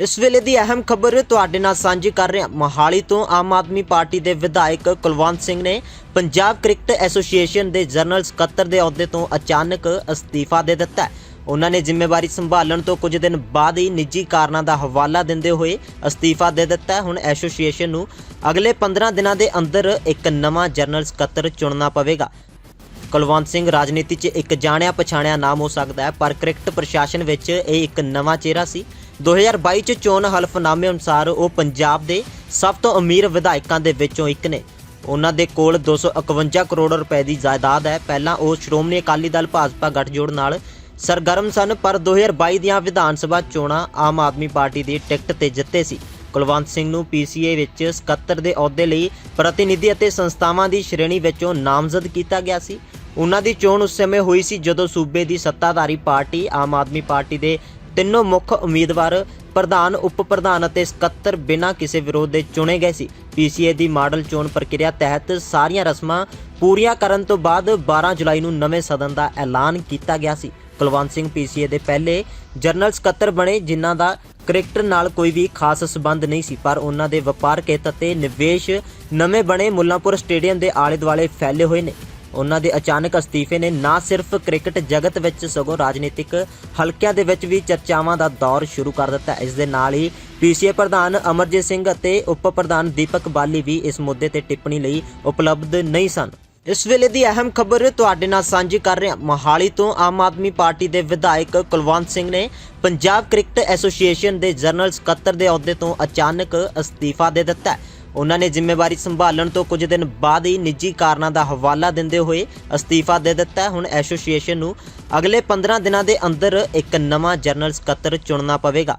ਇਸ ਵੇਲੇ ਦੀ ਅਹਿਮ ਖਬਰ ਤੁਹਾਡੇ ਨਾਲ ਸਾਂਝੀ ਕਰ ਰਹੇ ਹਾਂ ਮੋਹਾਲੀ ਤੋਂ ਆਮ ਆਦਮੀ ਪਾਰਟੀ ਦੇ ਵਿਧਾਇਕ ਕੁਲਵੰਤ ਸਿੰਘ ਨੇ ਪੰਜਾਬ ਕ੍ਰਿਕਟ ਐਸੋਸੀਏਸ਼ਨ ਦੇ ਜਨਰਲ ਸਕੱਤਰ ਦੇ ਅਹੁਦੇ ਤੋਂ ਅਚਾਨਕ ਅਸਤੀਫਾ ਦੇ ਦਿੱਤਾ ਹੈ। ਉਹਨਾਂ ਨੇ ਜ਼ਿੰਮੇਵਾਰੀ ਸੰਭਾਲਣ ਤੋਂ ਕੁਝ ਦਿਨ ਬਾਅਦ ਹੀ ਨਿੱਜੀ ਕਾਰਨਾਂ ਦਾ ਹਵਾਲਾ ਦਿੰਦੇ ਹੋਏ ਅਸਤੀਫਾ ਦੇ ਦਿੱਤਾ ਹੁਣ ਐਸੋਸੀਏਸ਼ਨ ਨੂੰ ਅਗਲੇ 15 ਦਿਨਾਂ ਦੇ ਅੰਦਰ ਇੱਕ ਨਵਾਂ ਜਨਰਲ ਸਕੱਤਰ ਚੁਣਨਾ ਪਵੇਗਾ। ਕੁਲਵੰਤ ਸਿੰਘ ਰਾਜਨੀਤੀ 'ਚ ਇੱਕ ਜਾਣਿਆ ਪਛਾਣਿਆ ਨਾਮ ਹੋ ਸਕਦਾ ਹੈ, ਪਰ ਕ੍ਰਿਕਟ ਪ੍ਰਸ਼ਾਸਨ ਵਿੱਚ ਇਹ ਇੱਕ ਨਵਾਂ ਚਿਹਰਾ ਸੀ। 2022 'ਚ ਚੋਣ ਹਲਫਨਾਮੇ ਅਨੁਸਾਰ ਉਹ ਪੰਜਾਬ ਦੇ ਸਭ ਤੋਂ ਅਮੀਰ ਵਿਧਾਇਕਾਂ ਦੇ ਵਿੱਚੋਂ ਇੱਕ ਨੇ। ਉਹਨਾਂ ਦੇ ਕੋਲ 251 ਕਰੋੜ ਰੁਪਏ ਦੀ ਜਾਇਦਾਦ ਹੈ। ਪਹਿਲਾਂ ਉਹ ਸ਼੍ਰੋਮਣੀ ਅਕਾਲੀ ਦਲ ਭਾਜਪਾ ਗੱਠਜੋੜ ਨਾਲ ਸਰਗਰਮ ਸਨ, ਪਰ 2022 ਦੀਆਂ ਵਿਧਾਨ ਸਭਾ ਚੋਣਾਂ ਆਮ ਆਦਮੀ ਪਾਰਟੀ ਦੀ ਟਿਕਟ ਤੇ ਜਿੱਤੇ ਸੀ। ਕੁਲਵੰਤ ਸਿੰਘ ਨੂੰ ਪੀਸੀਏ ਵਿੱਚ ਸਕੱਤਰ ਦੇ ਅਹੁਦੇ ਲਈ ਪ੍ਰਤੀਨਿਧੀ ਅਤੇ ਸੰਸਥਾਵਾਂ ਦੀ ਸ਼੍ਰੇਣੀ ਵਿੱਚੋਂ ਨਾਮਜ਼ਦ ਕੀਤਾ ਗਿਆ ਸੀ। ਉਹਨਾਂ ਦੀ ਚੋਣ ਉਸ ਸਮੇਂ ਹੋਈ ਸੀ ਜਦੋਂ ਸੂਬੇ ਦੀ ਸੱਤਾਧਾਰੀ ਪਾਰਟੀ ਆਮ ਆਦਮੀ ਪਾਰਟੀ ਦੇ ਤਿੰਨੋਂ ਮੁੱਖ ਉਮੀਦਵਾਰ ਪ੍ਰਧਾਨ ਉਪ ਪ੍ਰਧਾਨ ਅਤੇ ਸਕੱਤਰ ਬਿਨਾਂ ਕਿਸੇ ਵਿਰੋਧ ਦੇ ਚੁਣੇ ਗਏ ਸੀ। ਪੀਸੀਏ ਦੀ ਮਾਡਲ ਚੋਣ ਪ੍ਰਕਿਰਿਆ ਤਹਿਤ ਸਾਰੀਆਂ ਰਸਮਾਂ ਪੂਰੀਆਂ ਕਰਨ ਤੋਂ ਬਾਅਦ 12 ਜੁਲਾਈ ਨੂੰ ਨਵੇਂ ਸਦਨ ਦਾ ਐਲਾਨ ਕੀਤਾ ਗਿਆ ਸੀ। ਕੁਲਵੰਤ ਸਿੰਘ ਪੀਸੀਏ ਦੇ ਪਹਿਲੇ ਜਨਰਲ ਸਕੱਤਰ ਬਣੇ, ਜਿਨ੍ਹਾਂ ਦਾ ਕ੍ਰਿਕਟਰ ਨਾਲ ਕੋਈ ਵੀ ਖਾਸ ਸਬੰਧ ਨਹੀਂ ਸੀ, ਪਰ ਉਹਨਾਂ ਦੇ ਵਪਾਰਕ ਹਿੱਤ ਅਤੇ ਨਿਵੇਸ਼ ਨਵੇਂ ਬਣੇ ਮੁੱਲਾਂਪੁਰ ਸਟੇਡੀਅਮ ਦੇ ਆਲੇ-ਦੁਆਲੇ ਫੈਲੇ ਹੋਏ ਨੇ। ਉਹਨਾਂ ਦੇ ਅਚਾਨਕ ਅਸਤੀਫੇ ਨੇ ਨਾ ਸਿਰਫ ਕ੍ਰਿਕਟ ਜਗਤ ਵਿੱਚ ਸਗੋਂ ਰਾਜਨੀਤਿਕ ਹਲਕਿਆਂ ਦੇ ਵਿੱਚ ਵੀ ਚਰਚਾਵਾਂ ਦਾ ਦੌਰ ਸ਼ੁਰੂ ਕਰ ਦਿੱਤਾ। ਇਸ ਦੇ ਨਾਲ ਹੀ ਪੀਸੀਏ ਪ੍ਰਧਾਨ ਅਮਰਜੀਤ ਸਿੰਘ ਅਤੇ ਉਪ ਪ੍ਰਧਾਨ ਦੀਪਕ ਬਾਲੀ ਵੀ ਇਸ ਮੁੱਦੇ ਤੇ ਟਿੱਪਣੀ ਲਈ ਉਪਲਬਧ ਨਹੀਂ ਸਨ। ਇਸ ਵੇਲੇ ਦੀ ਅਹਿਮ ਖਬਰ ਤੁਹਾਡੇ ਨਾਲ ਸਾਂਝੀ ਕਰ ਰਹੇ ਹਾਂ। ਮੋਹਾਲੀ ਤੋਂ ਆਮ ਆਦਮੀ ਪਾਰਟੀ ਦੇ ਵਿਧਾਇਕ ਕੁਲਵੰਤ ਸਿੰਘ ਨੇ ਪੰਜਾਬ ਕ੍ਰਿਕਟ ਐਸੋਸੀਏਸ਼ਨ ਦੇ ਜਨਰਲ ਸਕੱਤਰ ਦੇ ਅਹੁਦੇ ਤੋਂ ਅਚਾਨਕ ਅਸਤੀਫਾ ਦੇ ਦਿੱਤਾ ਹੈ। ਉਹਨਾਂ ਨੇ ਜ਼ਿੰਮੇਵਾਰੀ ਸੰਭਾਲਣ ਤੋਂ ਕੁਝ ਦਿਨ ਬਾਅਦ ਹੀ ਨਿੱਜੀ ਕਾਰਨਾਂ ਦਾ ਹਵਾਲਾ ਦਿੰਦੇ ਹੋਏ ਅਸਤੀਫਾ ਦੇ ਦਿੱਤਾ ਹੁਣ ਐਸੋਸੀਏਸ਼ਨ ਨੂੰ ਅਗਲੇ 15 ਦਿਨਾਂ ਦੇ ਅੰਦਰ ਇੱਕ ਨਵਾਂ ਜਨਰਲ ਸਕੱਤਰ ਚੁਣਨਾ ਪਵੇਗਾ।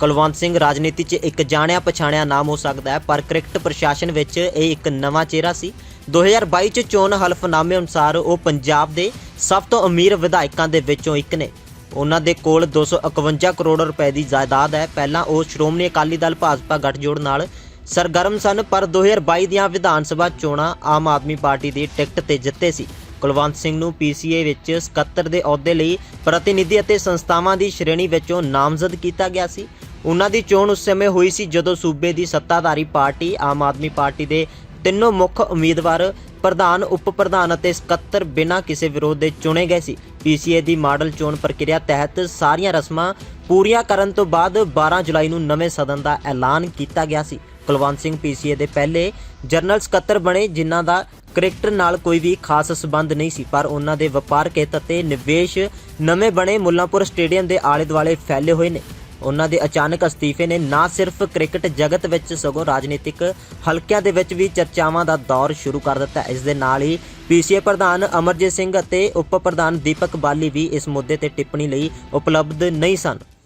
ਕੁਲਵੰਤ ਸਿੰਘ ਰਾਜਨੀਤੀ 'ਚ ਇੱਕ ਜਾਣਿਆ ਪਛਾਣਿਆ ਨਾਮ ਹੋ ਸਕਦਾ ਹੈ, ਪਰ ਕ੍ਰਿਕਟ ਪ੍ਰਸ਼ਾਸਨ ਵਿੱਚ ਇਹ ਇੱਕ ਨਵਾਂ ਚਿਹਰਾ ਸੀ। 2022 'ਚ ਚੋਣ ਹਲਫਨਾਮੇ ਅਨੁਸਾਰ ਉਹ ਪੰਜਾਬ ਦੇ ਸਭ ਤੋਂ ਅਮੀਰ ਵਿਧਾਇਕਾਂ ਦੇ ਵਿੱਚੋਂ ਇੱਕ ਨੇ। ਉਹਨਾਂ ਦੇ ਕੋਲ 251 ਕਰੋੜ ਰੁਪਏ ਦੀ ਜਾਇਦਾਦ ਹੈ। ਪਹਿਲਾਂ ਉਹ ਸ਼੍ਰੋਮਣੀ ਅਕਾਲੀ ਦਲ ਭਾਜਪਾ ਗੱਠਜੋੜ ਨਾਲ ਸਰਗਰਮ ਸਨ, ਪਰ 2022 ਦੀਆਂ ਵਿਧਾਨ ਸਭਾ ਚੋਣਾਂ ਆਮ ਆਦਮੀ ਪਾਰਟੀ ਦੀ ਟਿਕਟ ਤੇ ਜਿੱਤੇ ਸੀ। ਕੁਲਵੰਤ ਸਿੰਘ ਨੂੰ ਪੀਸੀਏ ਵਿੱਚ ਸਕੱਤਰ ਦੇ ਅਹੁਦੇ ਲਈ ਪ੍ਰਤੀਨਿਧੀ ਅਤੇ ਸੰਸਥਾਵਾਂ ਦੀ ਸ਼੍ਰੇਣੀ ਵਿੱਚੋਂ ਨਾਮਜ਼ਦ ਕੀਤਾ ਗਿਆ ਸੀ। ਉਹਨਾਂ ਦੀ ਚੋਣ ਉਸ ਸਮੇਂ ਹੋਈ ਸੀ ਜਦੋਂ ਸੂਬੇ ਦੀ ਸੱਤਾਧਾਰੀ ਪਾਰਟੀ, ਆਮ ਆਦਮੀ ਪਾਰਟੀ ਦੇ ਤਿੰਨੋਂ ਮੁੱਖ ਉਮੀਦਵਾਰ, ਪ੍ਰਧਾਨ ਉਪ ਪ੍ਰਧਾਨ ਅਤੇ ਸਕੱਤਰ ਬਿਨਾਂ ਕਿਸੇ ਵਿਰੋਧ ਦੇ ਚੁਣੇ ਗਏ ਸੀ। ਪੀਸੀਏ ਦੀ ਮਾਡਲ ਚੋਣ ਪ੍ਰਕਿਰਿਆ ਤਹਿਤ ਸਾਰੀਆਂ ਰਸਮਾਂ ਪੂਰੀਆਂ ਕਰਨ ਤੋਂ ਬਾਅਦ 12 ਜੁਲਾਈ ਨੂੰ ਨਵੇਂ ਸਦਨ ਦਾ ਐਲਾਨ ਕੀਤਾ ਗਿਆ ਸੀ। ਕੁਲਵੰਤ ਸਿੰਘ ਪੀਸੀਏ ਦੇ ਪਹਿਲੇ ਜਨਰਲ ਸਕੱਤਰ ਬਣੇ, ਜਿਨ੍ਹਾਂ ਦਾ ਕ੍ਰਿਕਟਰ ਨਾਲ ਕੋਈ ਵੀ ਖਾਸ ਸਬੰਧ ਨਹੀਂ ਸੀ, ਪਰ ਉਹਨਾਂ ਦੇ ਵਪਾਰਕ ਹਿੱਤ ਅਤੇ ਨਿਵੇਸ਼ ਨਵੇਂ ਬਣੇ ਮੁੱਲਾਂਪੁਰ ਸਟੇਡੀਅਮ ਦੇ ਆਲੇ-ਦੁਆਲੇ ਫੈਲੇ ਹੋਏ ਨੇ। ਉਹਨਾਂ ਦੇ ਅਚਾਨਕ ਅਸਤੀਫੇ ਨੇ ਨਾ ਸਿਰਫ ਕ੍ਰਿਕਟ ਜਗਤ ਵਿੱਚ, ਸਗੋਂ ਰਾਜਨੀਤਿਕ ਹਲਕਿਆਂ ਦੇ ਵਿੱਚ ਵੀ ਚਰਚਾਵਾਂ ਦਾ ਦੌਰ ਸ਼ੁਰੂ ਕਰ ਦਿੱਤਾ ਇਸ ਦੇ ਨਾਲ ਹੀ ਪੀਸੀਏ ਪ੍ਰਧਾਨ ਅਮਰਜੀਤ ਸਿੰਘ ਅਤੇ ਉਪ ਪ੍ਰਧਾਨ ਦੀਪਕ ਬਾਲੀ ਵੀ ਇਸ ਮੁੱਦੇ ਤੇ ਟਿੱਪਣੀ ਲਈ ਉਪਲਬਧ ਨਹੀਂ ਸਨ।